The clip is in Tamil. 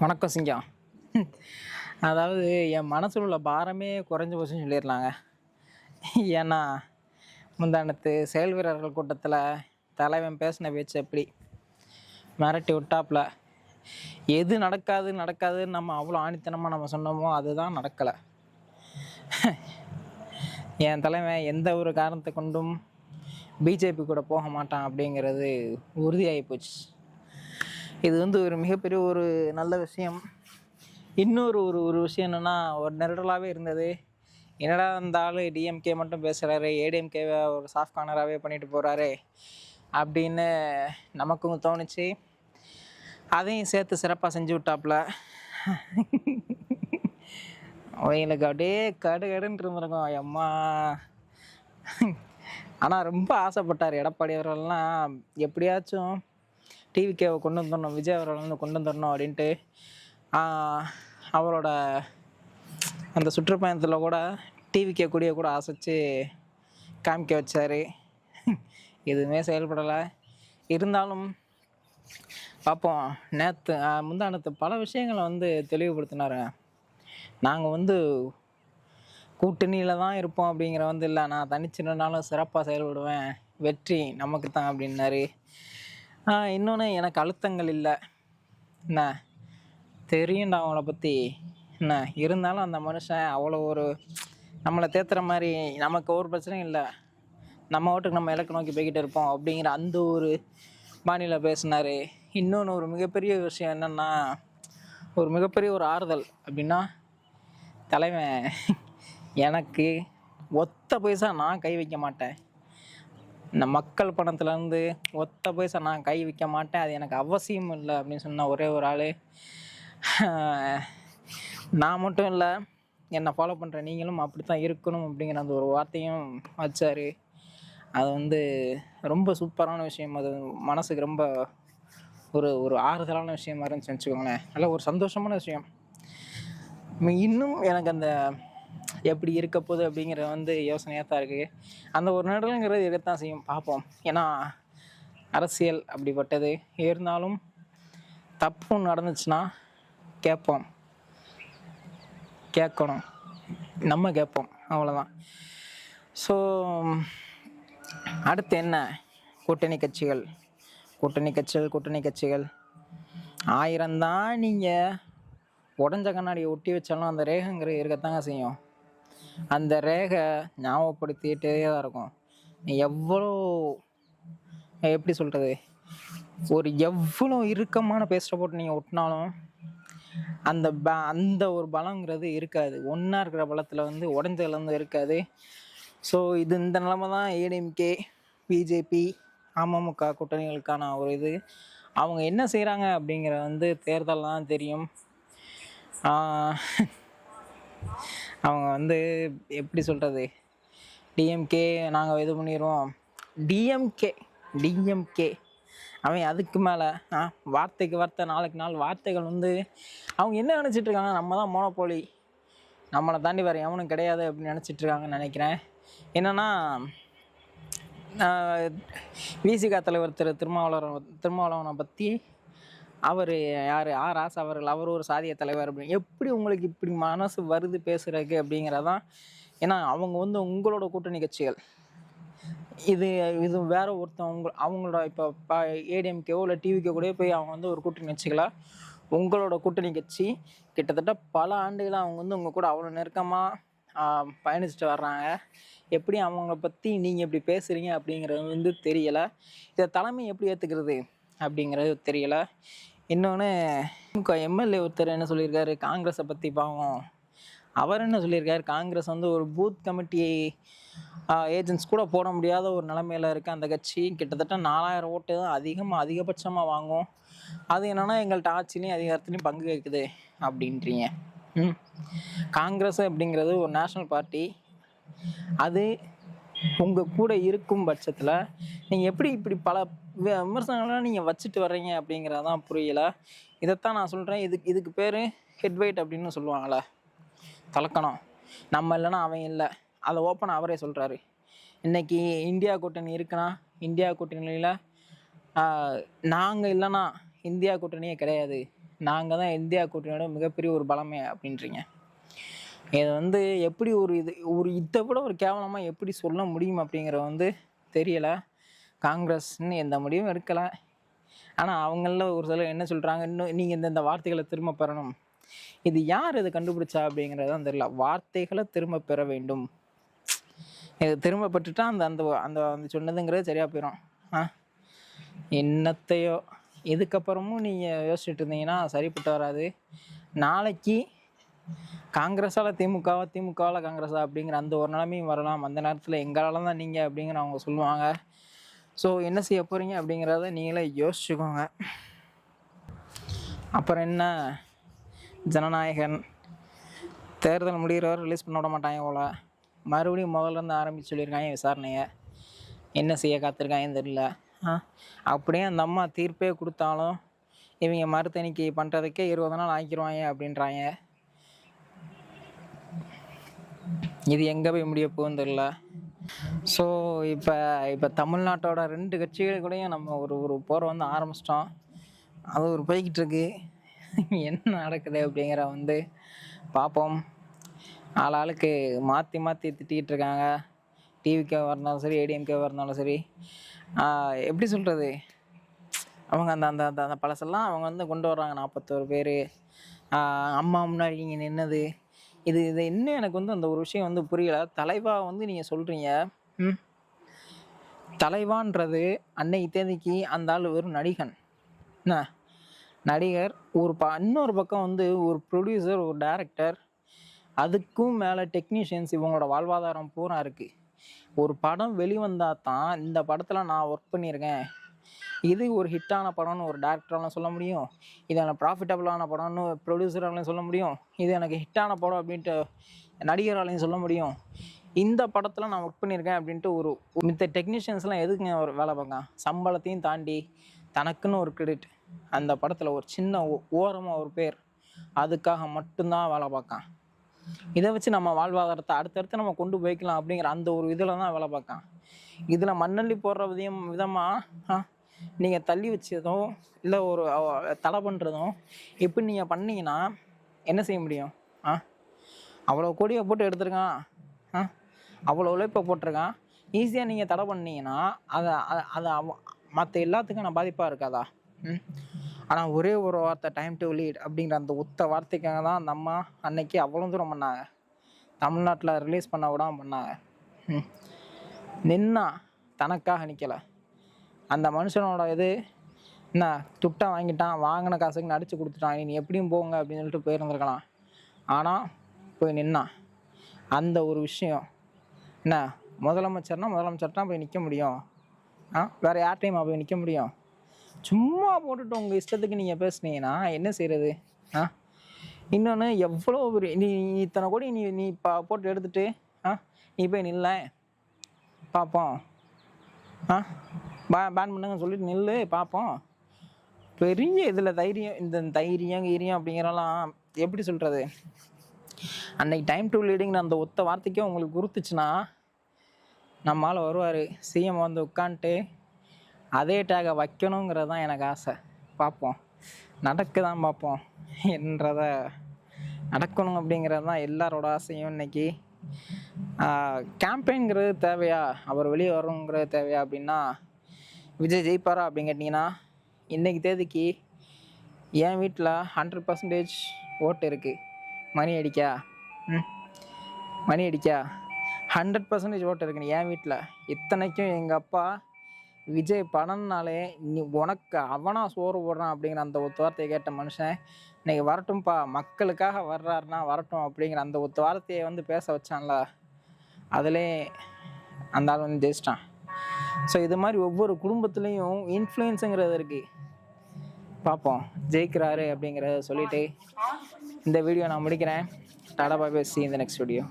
வணக்கம் சிங்கம் அதாவது என் மனசில் உள்ள பாரமே குறைஞ்ச போச்சுன்னு சொல்லிடலாங்க ஏன்னா முந்தானத்து செயல் வீரர்கள் கூட்டத்தில் தலைவன் பேசின பேச்சு எப்படி மிரட்டி விட்டாப்புல எது நடக்காது நடக்காதுன்னு நம்ம அவ்வளோ ஆணித்தனமாக நம்ம சொன்னோமோ அதுதான் நடக்கலை. என் தலைவன் எந்த ஒரு காரணத்தை கொண்டும் பிஜேபி கூட போக மாட்டான் அப்படிங்கிறது உறுதியாகி போச்சு. இது வந்து ஒரு மிகப்பெரிய ஒரு நல்ல விஷயம். இன்னொரு ஒரு ஒரு விஷயம் என்னென்னா ஒரு நெருடலாகவே இருந்தது. என்னடா இந்த ஆள் டிஎம்கே மட்டும் பேசுகிறாரு ஏடிஎம்கேவை ஒரு சாஃப்ட் கார்னராகவே பண்ணிட்டு போகிறாரு அப்படின்னு நமக்கும் தோணுச்சு. அதையும் சேர்த்து சிறப்பாக செஞ்சு விட்டாப்புல அவங்களுக்கு அப்படியே கடு கடுன்னு இருந்திருக்கும். அம்மா. ஆனால் ரொம்ப ஆசைப்பட்டார் எடப்பாடி அவர்கள்லாம். எப்படியாச்சும் டிவிகேவை கொண்டு வந்துடணும் விஜய் அவர்கள் வந்து கொண்டு வந்துடணும் அப்படின்ட்டு அவரோட அந்த சுற்றுப்பயணத்தில் கூட டிவிகே கூடிய கூட ஆசைச்சு காமிக்க வச்சார். எதுவுமே செயல்படலை. இருந்தாலும் பார்ப்போம் நேற்று முந்தானத்து பல விஷயங்களை வந்து தெளிவுபடுத்தினாரு. நாங்கள் வந்து கூட்டணியில் தான் இருப்போம் அப்படிங்கிற வந்து இல்லை நான் தனிச்சிருந்தாலும் சிறப்பாக செயல்படுவேன் வெற்றி நமக்கு தான் அப்படின்னாரு. இன்னொன்று எனக்கு அழுத்தங்கள் இல்லை. என்ன? தெரியும்டா அவங்கள பற்றி என்ன? இருந்தாலும் அந்த மனுஷன் அவ்வளோ ஒரு நம்மளை தேத்துற மாதிரி நமக்கு ஒரு பிரச்சனையும் இல்லை. நம்ம ஓட்டுக்கு நம்ம இலக்கு நோக்கி போய்கிட்டு இருப்போம் அப்படிங்கிற அந்த ஒரு பாணியில் பேசினார். இன்னொன்று ஒரு மிகப்பெரிய விஷயம் என்னென்னா ஒரு மிகப்பெரிய ஒரு ஆறுதல் அப்படின்னா தலைவன் எனக்கு ஒத்த பைசா நான் கை வைக்க மாட்டேன். இந்த மக்கள் பணத்துலேருந்து ஒத்த பைசா நான் கை வைக்க மாட்டேன். அது எனக்கு அவசியம் இல்லை அப்படின்னு சொன்ன ஒரே ஒரு ஆள். நான் மட்டும் இல்லை என்னை ஃபாலோ பண்ணுற நீங்களும் அப்படி தான் இருக்கணும் அப்படிங்கிற அந்த ஒரு வார்த்தையும் வச்சார். அது வந்து ரொம்ப சூப்பரான விஷயம். அது மனசுக்கு ரொம்ப ஒரு ஒரு ஆறுதலான விஷயமா இருந்துச்சுன்னு வச்சுக்கோங்களேன். நல்ல ஒரு சந்தோஷமான விஷயம். இன்னும் எனக்கு அந்த எப்படி இருக்க போகுது அப்படிங்கிறது வந்து யோசனையாக தான் இருக்குது அந்த ஒரு நடுங்கிறது இருக்கத்தான் செய்யும். பார்ப்போம். ஏன்னா அரசியல் அப்படிப்பட்டது. இருந்தாலும் தப்பு நடந்துச்சுன்னா கேட்போம். கேட்கணும். நம்ம கேட்போம். அவ்வளோதான் ஸோ அடுத்து என்ன? கூட்டணி கட்சிகள். கூட்டணி கட்சிகள் கூட்டணி கட்சிகள். ஆயிரம் தான் நீங்கள் உடஞ்ச கண்ணாடியை ஒட்டி வச்சாலும் அந்த ரேகைங்கிறது இருக்கத்தாங்க செய்யும். அந்த ரேகை ஞாபகப்படுத்திக்கிட்டே தான் இருக்கும். நீ எவ்வளோ எப்படி சொல்கிறது ஒரு எவ்வளோ இறுக்கமான பேஸ்ட்டை போட்டு நீங்கள் ஒட்டினாலும் அந்த ப அந்த ஒரு பலங்கிறது இருக்காது. ஒன்றா இருக்கிற பலத்தில் வந்து உடஞ்சதுலேருந்து இருக்காது. ஸோ இது இந்த நிலமை தான் ஏடிஎம்கே பிஜேபி அமமுக கூட்டணிகளுக்கான ஒரு இது. அவங்க என்ன செய்கிறாங்க அப்படிங்கிற வந்து தேர்தல் தான் தெரியும். அவங்க வந்து எப்படி சொல்கிறது டிஎம்கே நாங்கள் இது பண்ணிடுவோம் டிஎம்கே டிஎம்கே அவன் அதுக்கு மேலே ஆ வார்த்தைக்கு வார்த்தை நாளுக்கு நாள் வார்த்தைகள் வந்து அவங்க என்ன நினச்சிட்டு இருக்காங்க? நம்ம தான் மோனப்போலி நம்மளை தாண்டி வேறு எவனும் கிடையாது அப்படின்னு நினச்சிட்டு இருக்காங்கன்னு நினைக்கிறேன். என்னென்னா விசிகா தலைவர் திரு திருமாவளவன் திருமாவளவனை பற்றி அவர் யார்? ஆ ராசா அவர்கள் அவர் ஒரு சாதிய தலைவர் அப்படின்னு. எப்படி உங்களுக்கு இப்படி மனசு வருது பேசுகிறதுக்கு அப்படிங்கிறதான். ஏன்னா அவங்க வந்து உங்களோட கூட்டணி கட்சிகள். இது இது வேற ஒருத்தன் உங்க அவங்களோட இப்போ ஏடிஎம்கேவோ இல்லை டிவிக்கோ கூட போய் அவங்க வந்து ஒரு கூட்டணி கட்சிகளா? உங்களோட கூட்டணி கட்சி கிட்டத்தட்ட பல ஆண்டுகளாக அவங்க வந்து உங்கள் கூட அவ்வளோ நெருக்கமாக பயணிச்சுட்டு வர்றாங்க. எப்படி அவங்கள பற்றி நீங்கள் இப்படி பேசுகிறீங்க அப்படிங்கிறது வந்து தெரியலை. இதை தலைமை எப்படி ஏற்றுக்கிறது அப்படிங்கிறது தெரியலை. இன்னொன்று எம்எல்ஏ ஒருத்தர் என்ன சொல்லியிருக்காரு? காங்கிரஸை பற்றி பாவம். அவர் என்ன சொல்லியிருக்காரு? காங்கிரஸ் வந்து ஒரு பூத் கமிட்டி ஏஜென்ட்ஸ் கூட போட முடியாத ஒரு நிலமையில இருக்க அந்த கட்சி. கிட்டத்தட்ட நாலாயிரம் ஓட்டு தான் அதிகமாக அதிகபட்சமாக வாங்கும். அது என்னன்னா எங்கள்கிட்ட ஆட்சிலையும் அதிகாரத்துலையும் பங்கு கேட்குது அப்படின்றீங்க. ம். காங்கிரஸ் அப்படிங்கிறது ஒரு நேஷ்னல் பார்ட்டி. அது உங்கள் கூட இருக்கும் பட்சத்தில் நீங்கள் எப்படி இப்படி பல விமர்சனங்கள்லாம் நீங்கள் வச்சுட்டு வர்றீங்க அப்படிங்கிறதான் புரியல. இதைத்தான் நான் சொல்கிறேன் இதுக்கு இதுக்கு பேர் ஹெட்வைட் அப்படின்னு சொல்லுவாங்களே தலக்கணம். நம்ம இல்லைன்னா அவன் இல்லை. அதை ஓப்பன் அவரே சொல்கிறாரு இன்னைக்கு இந்தியா கூட்டணி இருக்குன்னா இந்தியா கூட்டணியில் நாங்கள் இல்லைன்னா இந்தியா கூட்டணியே கிடையாது. நாங்கள் தான் இந்தியா கூட்டணியோட மிகப்பெரிய ஒரு பலமே அப்படின்றீங்க. இது வந்து எப்படி ஒரு இது ஒரு இதை விட ஒரு கேவலமாக எப்படி சொல்ல முடியும் அப்படிங்கிறது வந்து தெரியலை. காங்கிரஸ்ன்னு எந்த முடிவும் எடுக்கலை. ஆனால் அவங்களில் ஒரு சிலர் என்ன சொல்கிறாங்க இன்னும் நீங்கள் இந்த வார்த்தைகளை திரும்ப பெறணும். இது யார் இதை கண்டுபிடிச்சா அப்படிங்கிறது தான் தெரியல. வார்த்தைகளை திரும்ப பெற வேண்டும். இது திரும்ப பெற்றுட்டா அந்த அந்த அந்த அந்த சொன்னதுங்கிறது சரியாக போயிடும் ஆ? என்னத்தையோ இதுக்கப்புறமும் நீங்கள் யோசிச்சுட்டு இருந்தீங்கன்னா சரிப்பட்டு வராது. நாளைக்கு காங்கிரஸால் திமுகவா திமுகவால் காங்கிரஸா அப்படிங்கிற அந்த ஒரு நிலைமையும் வரலாம். அந்த நேரத்தில் எங்களால் தான் நீங்கள் அப்படிங்கிற அவங்க சொல்லுவாங்க. ஸோ என்ன செய்ய போகிறீங்க அப்படிங்கிறத நீங்களே யோசிச்சுக்கோங்க. அப்புறம் என்ன? ஜனநாயகன். தேர்தல் முடிகிறவர் ரிலீஸ் பண்ண விட மாட்டாங்க போல. மறுபடியும் முதல்ல இருந்து ஆரம்பிச்சு சொல்லியிருக்காங்க விசாரணையை. என்ன செய்ய காத்திருக்காங்கன்னு தெரியல. ஆ? அப்படியே அந்த அம்மா தீர்ப்பே கொடுத்தாலும் இவங்க மறுதணிக்கை பண்ணுறதுக்கே இருபது நாள் ஆக்கிடுவாங்க அப்படின்றாங்க. இது எங்கே போய் முடிய போகுதுன்னு தெரியல. ஸோ இப்போ இப்போ தமிழ்நாட்டோட ரெண்டு கட்சிகள் கூடயும் நம்ம ஒரு ஒரு போரை வந்து ஆரம்பிச்சிட்டோம். அது ஒரு போய்கிட்டு இருக்கு என்ன நடக்குது அப்படிங்கிற வந்து பார்ப்போம் ஆள் ஆளுக்கு மாற்றி மாற்றி திட்டிகிட்டு இருக்காங்க டிவிக்கே வரனாலும் சரி ஏடிஎம்கே வரனாலும் சரி. எப்படி சொல்கிறது அவங்க அந்த அந்த அந்த அந்த பழசெல்லாம் அவங்க வந்து கொண்டு வர்றாங்க. நாற்பத்தோரு பேர். அம்மா முன்னாடி இங்கே நின்னது. இது இது இன்னும் எனக்கு வந்து அந்த ஒரு விஷயம் வந்து புரியல. தலைவா வந்து நீங்கள் சொல்கிறீங்க தலைவான்றது அன்னைக்கு தேதிக்கு அந்த ஆள் ஒரு நடிகன். என்ன? நடிகர் ஒரு ப இன்னொரு பக்கம் வந்து ஒரு ப்ரொடியூசர் ஒரு டைரக்டர் அதுக்கும் மேலே டெக்னீஷியன்ஸ் இவங்களோட வாழ்வாதாரம் பூரா இருக்குது ஒரு படம் வெளிவந்தால் தான் இந்த படத்தில் நான் ஒர்க் பண்ணியிருக்கேன். இது ஒரு ஹிட்டான படம்னு ஒரு டேரக்டராலும் சொல்ல முடியும். இது எனக்கு ப்ராஃபிட்டபுளான படம்னு ப்ரொடியூசராலையும் சொல்ல முடியும். இது எனக்கு ஹிட்டான படம் அப்படின்ட்டு நடிகராலையும் சொல்ல முடியும். இந்த படத்தில் நான் ஒர்க் பண்ணியிருக்கேன் அப்படின்ட்டு ஒரு மித்த டெக்னீஷியன்ஸ்லாம் எதுக்குங்க ஒரு வேலை பார்க்கான் சம்பளத்தையும் தாண்டி தனக்குன்னு ஒரு கிரெடிட் அந்த படத்தில் ஒரு சின்ன ஓரமாக ஒரு பேர். அதுக்காக மட்டும்தான் வேலை பார்க்கான் இதை வச்சு நம்ம வாழ்வாதாரத்தை அடுத்தடுத்து நம்ம கொண்டு போய்க்கலாம் அப்படிங்கிற அந்த ஒரு இதில் தான் வேலை பார்க்கான் இதில் மண்ணள்ளி போடுற விதம் விதமாக நீங்கள் தள்ளி வச்சதும் இல்லை ஒரு தலை தடை பண்ணுறதும் இப்படி நீங்கள் பண்ணீங்கன்னா என்ன செய்ய முடியும்? ஆ அவ்வளோ கோடியை போட்டு எடுத்துருக்கான். ஆ அவ்வளோ உழைப்பை போட்டிருக்கான். ஈஸியாக நீங்கள் தடை பண்ணீங்கன்னா அதை அதை- அதை மற்ற எல்லாத்துக்கும் நான் பாதிப்பாக இருக்காதா? ம். ஆனால் ஒரே ஒரு வார்த்தை டைம் டு லீட் அப்படிங்கிற அந்த ஒத்த வார்த்தைக்காக தான் அந்த அம்மா அன்னைக்கு அவ்வளோ தூரம் பண்ணாங்க. தமிழ்நாட்டில் ரிலீஸ் பண்ண விடாம பண்ணாங்க. ம். நின்னா தனக்காக நிற்கலை அந்த மனுஷனோட இது என்ன துட்டை வாங்கிட்டான் வாங்கின காசுக்கு நடிச்சு கொடுத்துட்டான் நீ எப்படியும் போங்க அப்படின்னு சொல்லிட்டு போயிருந்துருக்கலாம். ஆனால் போய் நின்னான் அந்த ஒரு விஷயம் என்ன? முதலமைச்சர்னா முதலமைச்சர்னா போய் நிற்க முடியும். ஆ? வேறு யார்கிட்டையுமா போய் நிற்க முடியும்? சும்மா போட்டுட்டு உங்கள் இஷ்டத்துக்கு நீங்கள் பேசுனீங்கன்னா என்ன செய்கிறது ஆ? இன்னொன்று எவ்வளோ ஒரு நீ இத்தனை கோடி நீ நீ பா போட்டு எடுத்துட்டு ஆ? நீ போய் நில்ல. பார்ப்போம் ஆ? பே பேன் பண்ணுங்கன்னு சொல்லிட்டு நில்லு பார்ப்போம் பெரிய இதில் தைரியம் இந்த தைரியம் கீரியம் அப்படிங்கிறலாம் எப்படி சொல்கிறது அன்னைக்கு டைம் டு லீடிங்கிற அந்த ஒத்த வார்த்தைக்கே உங்களுக்கு குறுத்துச்சுன்னா நம்மால் வருவார். சிஎம் வந்து உட்காந்துட்டு அதே டேகை வைக்கணுங்கிறது தான் எனக்கு ஆசை. பார்ப்போம். நடக்குதான் பார்ப்போம். என்றத நடக்கணும் அப்படிங்கிறது தான் எல்லாரோட ஆசையும் இன்னைக்கு. கேம்பெயின்ங்கிறது தேவையா? அவர் வெளியே வரணுங்கிறது தேவையா அப்படின்னா விஜய் ஜெயிப்பாரா அப்படின்னு கேட்டிங்கன்னா இன்றைக்கி தேதிக்கு என் வீட்டில் ஹண்ட்ரட் பர்சன்டேஜ் ஓட்டு இருக்குது மணி அடிக்கா? ம். மணி அடிக்கா? ஹண்ட்ரட் பர்சன்டேஜ் ஓட்டு இருக்குன்னு என் வீட்டில் இத்தனைக்கும் எங்கள் அப்பா விஜய் படம்னாலே நீ உனக்கு அவனா சோறு போடுறான் அப்படிங்கிற அந்த ஒத்து வார்த்தையை கேட்ட மனுஷன் இன்னைக்கு வரட்டும்ப்பா மக்களுக்காக வர்றாருனா வரட்டும் அப்படிங்கிற அந்த ஒத்து வார்த்தையை வந்து பேச வச்சான்ல அதிலே அந்த ஆள் வந்து ஜெயிச்சிட்டான். ஸோ இது மாதிரி ஒவ்வொரு குடும்பத்துலேயும் இன்ஃப்ளூயன்ஸுங்கிறது இருக்குது பார்ப்போம் ஜெயிக்கிறாரு அப்படிங்கிறத சொல்லிட்டு இந்த வீடியோ நான் முடிக்கிறேன். டாடா பாய் சி இந்த நெக்ஸ்ட் வீடியோ